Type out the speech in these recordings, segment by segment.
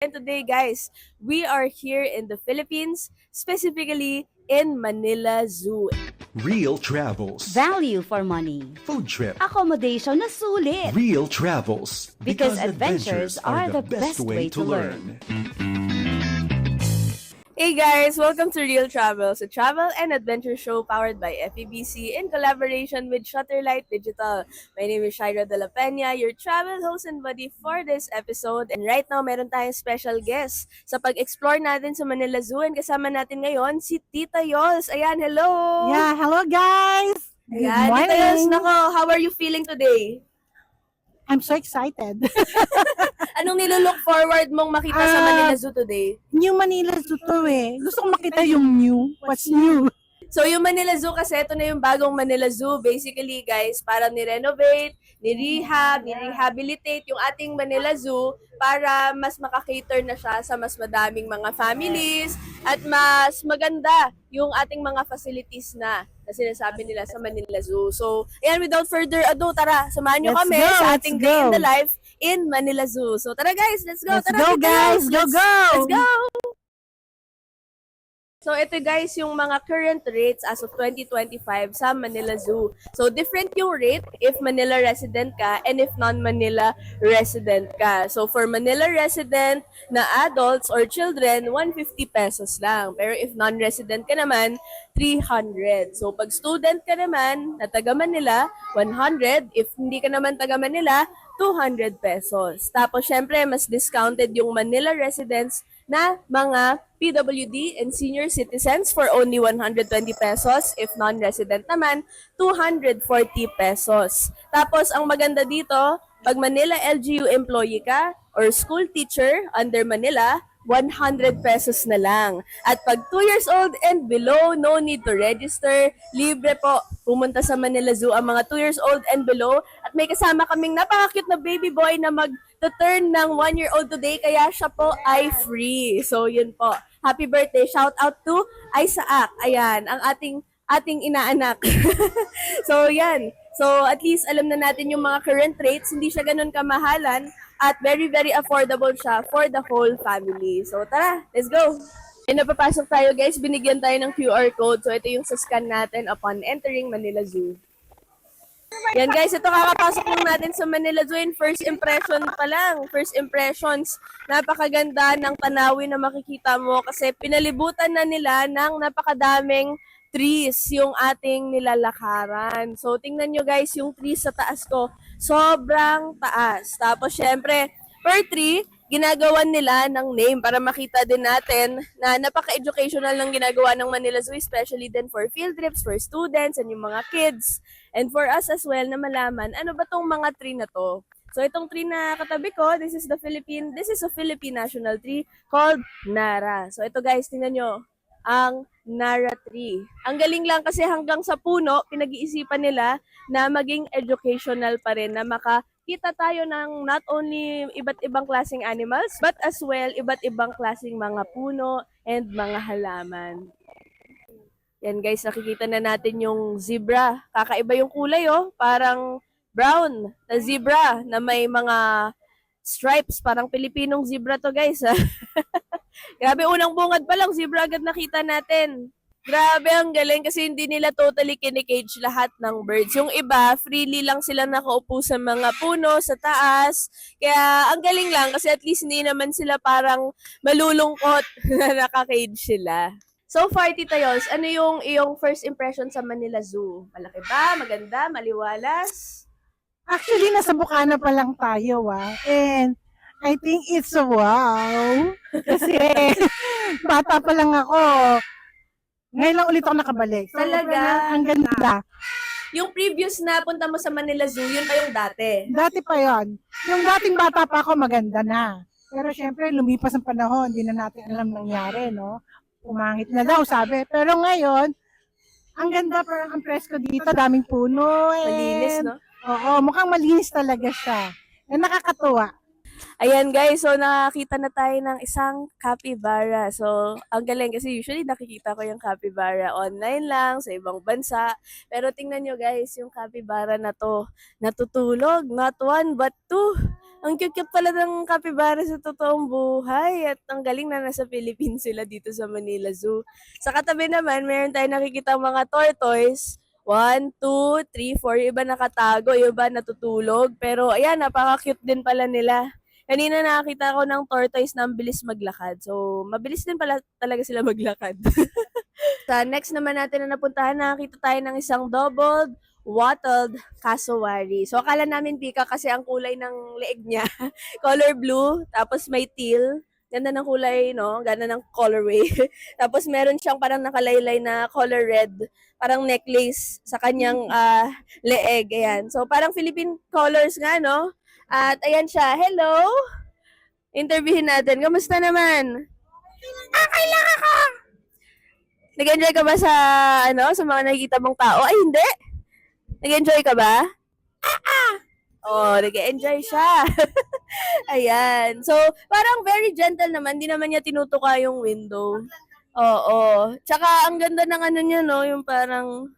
And today, guys, we are here in the Philippines, specifically in Manila Zoo. Real Travels. Value for money. Food trip. Accommodation na sulit. Real Travels. Because adventures are the best way to learn. Hey guys, welcome to Real Travels, a travel and adventure show powered by FEBC in collaboration with Shutterlight Digital. My name is Shaira De La Peña, your travel host and buddy for this episode. And right now, meron tayong special guest sa pag-explore natin sa Manila Zoo. And kasama natin ngayon si Tita Yols. Ayan, hello! Yeah, hello guys. Good Ayan, Tita Yols, morning. nako, how are you feeling today? I'm so excited. Anong nilulook forward mong makita sa Ah, Manila Zoo today? new Manila Zoo to eh. Gusto ko makita yung new. What's new? So yung Manila Zoo kasi, ito na yung bagong Manila Zoo. Basically guys, para ni-renovate, ni-rehab, ni-rehabilitate yung ating Manila Zoo para mas makakater na siya sa mas madaming mga families at mas maganda yung ating mga facilities na na sinasabi nila sa Manila Zoo. So, ayan, without further ado, tara, samahan nyo Let's kami go, sa let's ating day in go. the life in Manila Zoo. So, tara guys, let's go. Let's tara, go guys. Go, go. Let's go! So ito guys yung mga current rates as of 2025 sa Manila Zoo. So different yung rate if Manila resident ka and if non-Manila resident ka. So for Manila resident na adults or children, 150 pesos lang. Pero if non-resident ka naman, 300. So pag student ka naman na taga Manila, 100. If hindi ka naman taga Manila, 200 pesos. Tapos syempre mas discounted yung Manila residents na mga PWD and senior citizens for only 120 pesos. If non-resident naman, 240 pesos. Tapos, ang maganda dito, pag Manila LGU employee ka or school teacher under Manila, 100 pesos na lang. At pag 2 years old and below, no need to register. Libre po. Pumunta sa Manila Zoo ang mga 2 years old and below. At may kasama kaming napaka-cute na baby boy na mag turn ng 1 year old today. Kaya siya po ay free. So, yun po. Happy birthday. Shout out to Isaac. Ayan, ang ating ating inaanak. so, yan. So, at least alam na natin yung mga current rates. Hindi siya ganun kamahalan at very, very affordable siya for the whole family. So, tara, let's go! And napapasok tayo guys, binigyan tayo ng QR code. So, ito yung sa scan natin upon entering Manila Zoo. Yan guys, ito kakapasok lang natin sa Manila and first impression pa lang. First impressions, napakaganda ng tanawin na makikita mo kasi pinalibutan na nila ng napakadaming trees yung ating nilalakaran. So tingnan nyo guys, yung trees sa taas ko, sobrang taas. Tapos syempre, per tree, ginagawan nila ng name para makita din natin na napaka-educational ng ginagawa ng Manila Zoo, especially din for field trips, for students, and yung mga kids. And for us as well na malaman, ano ba tong mga tree na to? So itong tree na katabi ko, this is the Philippine, this is a Philippine national tree called Nara. So ito guys, tingnan nyo, ang Nara tree. Ang galing lang kasi hanggang sa puno, pinag-iisipan nila na maging educational pa rin, na makakita tayo ng not only iba't ibang klaseng animals, but as well, iba't ibang klaseng mga puno and mga halaman. Yan guys, nakikita na natin yung zebra. Kakaiba yung kulay oh, parang brown na zebra na may mga stripes, parang Pilipinong zebra to guys. ah. Grabe, unang bungad pa lang, zebra agad nakita natin. Grabe, ang galing kasi hindi nila totally kinikage lahat ng birds. Yung iba, freely lang sila nakaupo sa mga puno, sa taas. Kaya ang galing lang kasi at least hindi naman sila parang malulungkot na nakakage sila. So far, Tita Yos, ano yung iyong first impression sa Manila Zoo? Malaki ba? Maganda? Maliwalas? Actually, nasa Bukana pa lang tayo ah. And I think it's a wow. Kasi bata pa lang ako. Ngayon lang ulit ako nakabalik. So, Talaga? Ang ganda. Yung previous na punta mo sa Manila Zoo, yun pa yung dati. Dati pa yon. Yung dating bata pa ako, maganda na. Pero syempre, lumipas ang panahon, hindi na natin alam nangyari, no? Umangit na daw, sabi. Pero ngayon, ang ganda, parang ang presko dito, daming puno. And, Malinis, no? Oo, mukhang malinis talaga siya. And nakakatuwa. Ayan guys, so nakakita na tayo ng isang capybara. So, ang galing kasi usually nakikita ko yung capybara online lang sa ibang bansa. Pero tingnan nyo guys, yung capybara na to, natutulog, not one but two. Ang cute-cute pala ng capybara sa totoong buhay at ang galing na nasa Philippines sila dito sa Manila Zoo. Sa katabi naman, meron tayong nakikita mga tortoise. One, two, three, four. Iba nakatago, iba natutulog. Pero ayan, napaka-cute din pala nila. Kanina nakakita ko ng tortoise na ang bilis maglakad. So, mabilis din pala talaga sila maglakad. sa next naman natin na napuntahan, nakakita tayo ng isang doubled wattled cassowary. So, akala namin pika kasi ang kulay ng leeg niya, color blue, tapos may teal. Ganda ng kulay, no? Ganda ng colorway. tapos meron siyang parang nakalaylay na color red, parang necklace sa kanyang ah, leeg. Ayan. So, parang Philippine colors nga, no? At ayan siya. Hello! Interviewin natin. Kamusta naman? Okay lang ako! Nag-enjoy ka ba sa, ano, sa mga nakikita mong tao? Ay, hindi! Nag-enjoy ka ba? Ah, ah! Oh, nag-enjoy siya. Ayan. So, parang very gentle naman. Hindi naman niya tinutuka yung window. Oo. Tsaka, ang ganda ng ano niya, no? Yung parang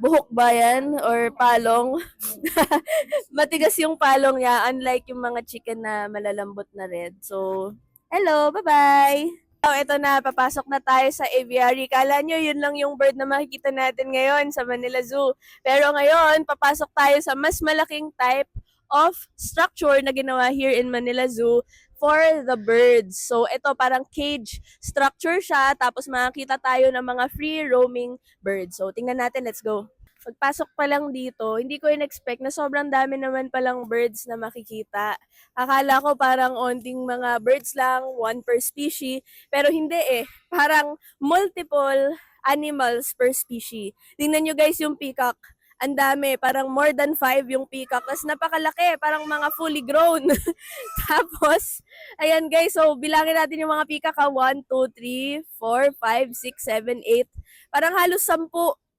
buhok ba yan? Or palong? Matigas yung palong niya. Unlike yung mga chicken na malalambot na red. So, hello. Bye-bye. Oh, ito na, papasok na tayo sa aviary. Kala nyo, yun lang yung bird na makikita natin ngayon sa Manila Zoo. Pero ngayon, papasok tayo sa mas malaking type of structure na ginawa here in Manila Zoo for the birds. So, ito parang cage structure siya, tapos makakita tayo ng mga free roaming birds. So, tingnan natin, let's go. Pagpasok pa lang dito, hindi ko in-expect na sobrang dami naman palang birds na makikita. Akala ko parang onting mga birds lang, one per species, pero hindi eh. Parang multiple animals per species. Tingnan nyo guys yung peacock. Ang dami, parang more than five yung peacock. Tapos napakalaki, parang mga fully grown. Tapos, ayan guys, so bilangin natin yung mga peacock ha. 1, 2, 3, 4, 5, 6, 7, 8. Parang halos 10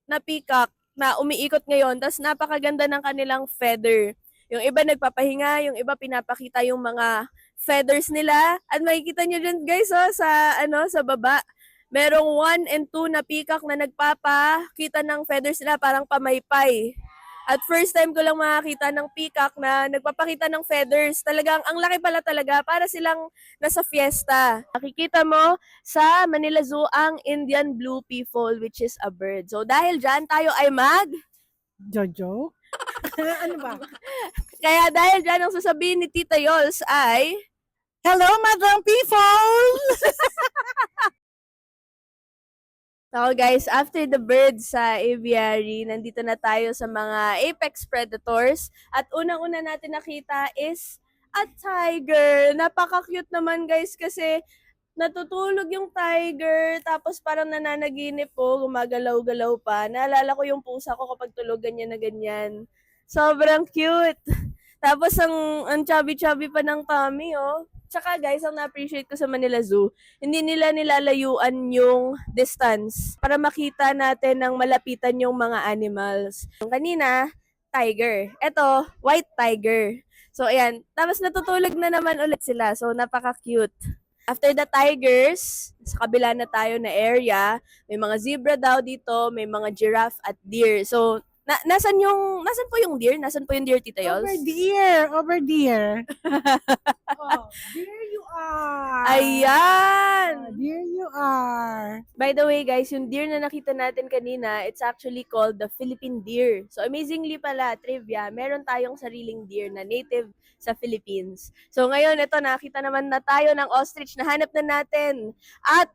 na peacock na umiikot ngayon. Tapos napakaganda ng kanilang feather. Yung iba nagpapahinga, yung iba pinapakita yung mga feathers nila. At makikita nyo dyan guys oh, sa, ano, sa baba. Merong 1 and 2 na peacock na nagpapakita ng feathers nila parang pamaypay. At first time ko lang makakita ng peacock na nagpapakita ng feathers. Talagang, ang laki pala talaga, para silang nasa fiesta. Nakikita mo sa Manila Zoo ang Indian Blue Peafowl, which is a bird. So, dahil dyan, tayo ay mag... Jojo? ano ba? Kaya dahil dyan, ang sasabihin ni Tita Yols ay... Hello, Madam People! So guys, after the birds sa aviary, nandito na tayo sa mga apex predators. At unang-una natin nakita is a tiger. Napaka-cute naman guys kasi natutulog yung tiger, tapos parang nananaginip po, gumagalaw-galaw pa. Naalala ko yung pusa ko kapag tulog ganyan na ganyan. Sobrang cute. Tapos ang, ang chubby-chubby pa ng tummy, oh. Tsaka guys, ang na-appreciate ko sa Manila Zoo, hindi nila nilalayuan yung distance para makita natin ng malapitan yung mga animals. Kanina, tiger. Ito, white tiger. So, ayan. Tapos natutulog na naman ulit sila. So, napaka-cute. After the tigers, sa kabila na tayo na area, may mga zebra daw dito, may mga giraffe at deer. So, na nasan yung, nasan po yung deer? Nasan po yung deer, Tita Yols? Over dear, over dear. oh, there you are. Ayan! Oh, there you are. By the way, guys, yung deer na nakita natin kanina, it's actually called the Philippine deer. So, amazingly pala, trivia, meron tayong sariling deer na native sa Philippines. So, ngayon, ito, nakita naman na tayo ng ostrich na hanap na natin. At,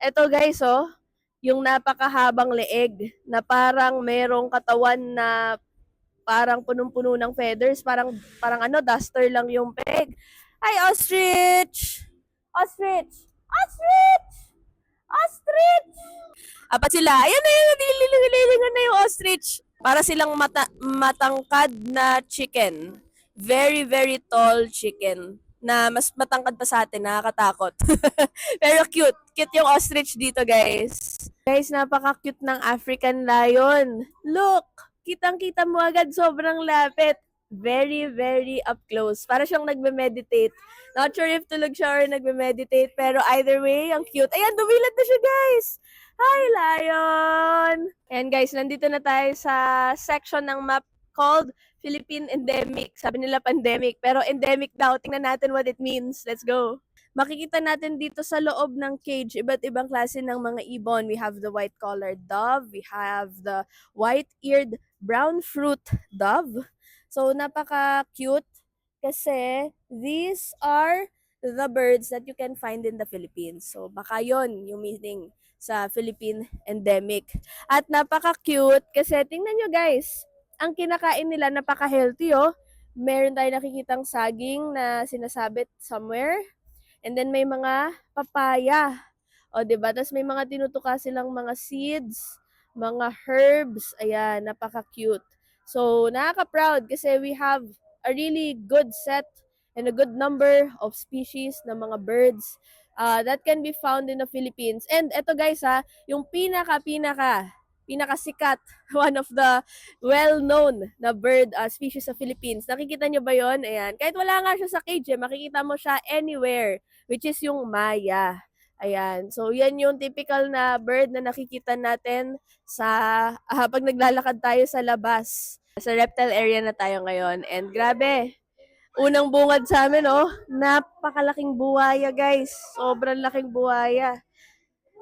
ito guys, oh, yung napakahabang leeg na parang merong katawan na parang punong-puno ng feathers, parang parang ano, duster lang yung peg. Ay, ostrich! Ostrich! Ostrich! Ostrich! Apat sila. Ayan na yun, nilililingan na yung ostrich. Para silang mata matangkad na chicken. Very, very tall chicken na mas matangkad pa sa atin, nakakatakot. Pero cute. Cute yung ostrich dito, guys. Guys, napaka-cute ng African lion. Look! Kitang-kita mo agad, sobrang lapit. Very, very up close. Para siyang nagme-meditate. Not sure if tulog siya or nagme-meditate, pero either way, ang cute. Ayan, dumilad na siya, guys! Hi, lion! Ayan, guys, nandito na tayo sa section ng map called Philippine endemic. Sabi nila pandemic, pero endemic daw. Tingnan natin what it means. Let's go. Makikita natin dito sa loob ng cage, iba't ibang klase ng mga ibon. We have the white-collared dove, we have the white-eared brown fruit dove. So, napaka-cute kasi these are the birds that you can find in the Philippines. So, baka yon yung meaning sa Philippine endemic. At napaka-cute kasi tingnan nyo guys, ang kinakain nila napaka-healthy oh. Meron tayo nakikitang saging na sinasabit somewhere. And then may mga papaya. O, di ba? Tapos may mga tinutuka silang mga seeds, mga herbs. Ayan, napaka-cute. So, nakaka-proud kasi we have a really good set and a good number of species ng mga birds uh, that can be found in the Philippines. And eto guys ha, yung pinaka-pinaka pinakasikat, one of the well-known na bird uh, species sa Philippines. Nakikita nyo ba yon? Ayan. Kahit wala nga siya sa cage, eh, makikita mo siya anywhere, which is yung maya. Ayan. So, yan yung typical na bird na nakikita natin sa ah, pag naglalakad tayo sa labas. Sa reptile area na tayo ngayon. And grabe, unang bungad sa amin, oh, napakalaking buwaya, guys. Sobrang laking buwaya.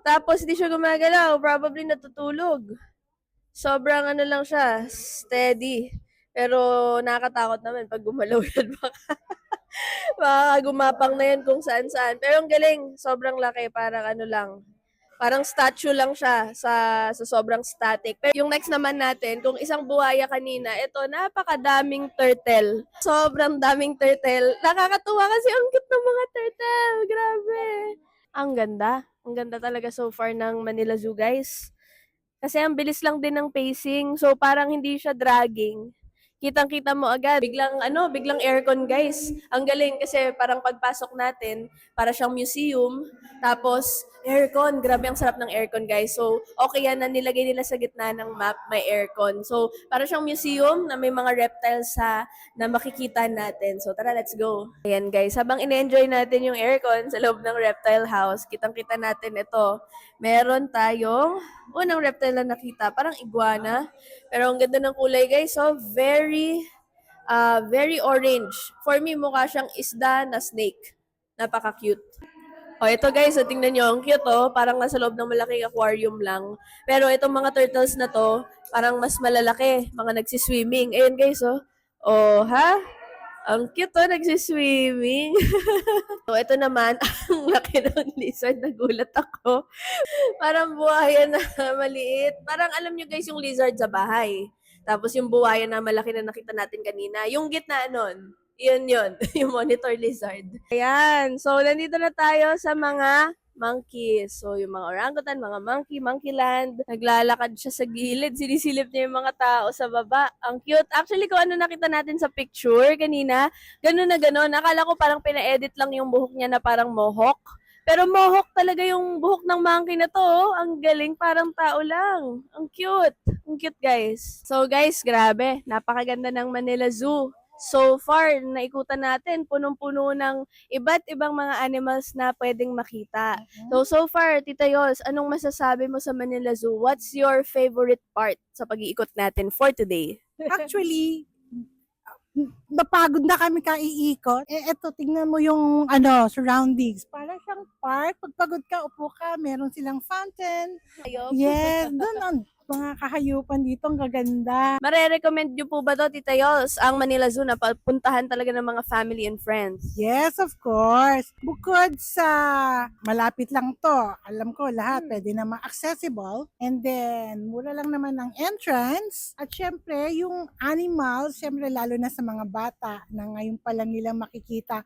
Tapos, hindi siya gumagalaw. Probably natutulog. Sobrang ano lang siya, steady. Pero nakakatakot naman pag gumalaw yan. Baka, baka gumapang na yan kung saan saan. Pero ang galing, sobrang laki. Parang ano lang, parang statue lang siya sa, sa sobrang static. Pero yung next naman natin, kung isang buhaya kanina, ito, napakadaming turtle. Sobrang daming turtle. Nakakatuwa kasi ang cute ng mga turtle. Grabe. Ang ganda. Ang ganda talaga so far ng Manila Zoo, guys. Kasi ang bilis lang din ng pacing. So, parang hindi siya dragging. Kitang-kita mo agad. Biglang, ano, biglang aircon, guys. Ang galing kasi parang pagpasok natin, para siyang museum. Tapos, aircon. Grabe ang sarap ng aircon, guys. So, okay yan na nilagay nila sa gitna ng map, may aircon. So, para siyang museum na may mga reptiles sa na makikita natin. So, tara, let's go. Ayan, guys. Habang in-enjoy natin yung aircon sa loob ng reptile house, kitang-kita natin ito. Meron tayong unang reptile na nakita, parang iguana. Pero ang ganda ng kulay, guys. So, very, uh, very orange. For me, mukha siyang isda na snake. Napaka-cute. O, ito guys, tingnan nyo, ang cute oh. Parang nasa loob ng malaking aquarium lang. Pero itong mga turtles na to, parang mas malalaki. Mga nagsiswimming. Ayun guys, oh. Oh, ha? Ang cute oh, nagsiswimming. so, ito naman, ang laki ng lizard. Nagulat ako. Parang buhaya na maliit. Parang alam nyo guys, yung lizard sa bahay. Tapos yung buhaya na malaki na nakita natin kanina. Yung gitna nun, yun yun, yung monitor lizard. Ayan, so nandito na tayo sa mga monkeys. So yung mga orangutan, mga monkey, monkey land. Naglalakad siya sa gilid, sinisilip niya yung mga tao sa baba. Ang cute. Actually, kung ano nakita natin sa picture kanina, ganun na ganun. Akala ko parang pina-edit lang yung buhok niya na parang mohawk. Pero mohawk talaga yung buhok ng monkey na to. oh. Ang galing, parang tao lang. Ang cute. Ang cute, guys. So, guys, grabe. Napakaganda ng Manila Zoo. So far, naikutan natin, punong-puno ng iba't ibang mga animals na pwedeng makita. So, so far, Tita Yos, anong masasabi mo sa Manila Zoo? What's your favorite part sa pag-iikot natin for today? Actually, napagod na kami kaiikot. Eh, eto, tingnan mo yung, ano, surroundings. Para siyang park. Pag pagod ka, upo ka, meron silang fountain. Ayop. Yes, doon mga kahayupan dito, ang gaganda. Mare-recommend niyo po ba to, Tita Yos, ang Manila Zoo na papuntahan talaga ng mga family and friends? Yes, of course. Bukod sa malapit lang to, alam ko lahat pwede naman accessible. And then, mura lang naman ang entrance. At syempre, yung animals, syempre lalo na sa mga bata na ngayon pa lang nila makikita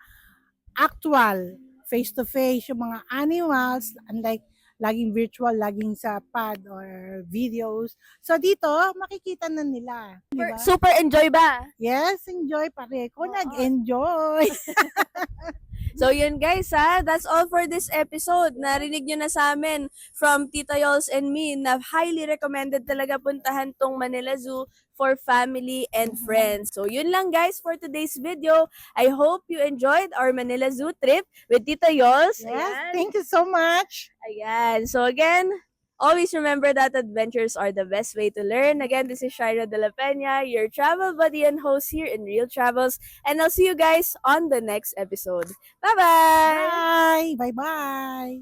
actual, face-to-face, yung mga animals, unlike laging virtual, laging sa pad or videos. So dito, makikita na nila. Di ba? Super enjoy ba? Yes, enjoy pare ko. Oo. Nag-enjoy. So yun guys ha, that's all for this episode. Narinig nyo na sa amin from Tita Yols and me na highly recommended talaga puntahan tong Manila Zoo for family and friends. So yun lang guys for today's video. I hope you enjoyed our Manila Zoo trip with Tita Yols. Yes, thank you so much. Ayan. So again, Always remember that adventures are the best way to learn. Again, this is Shaira De La Peña, your travel buddy and host here in Real Travels. And I'll see you guys on the next episode. Bye-bye! Bye! Bye-bye!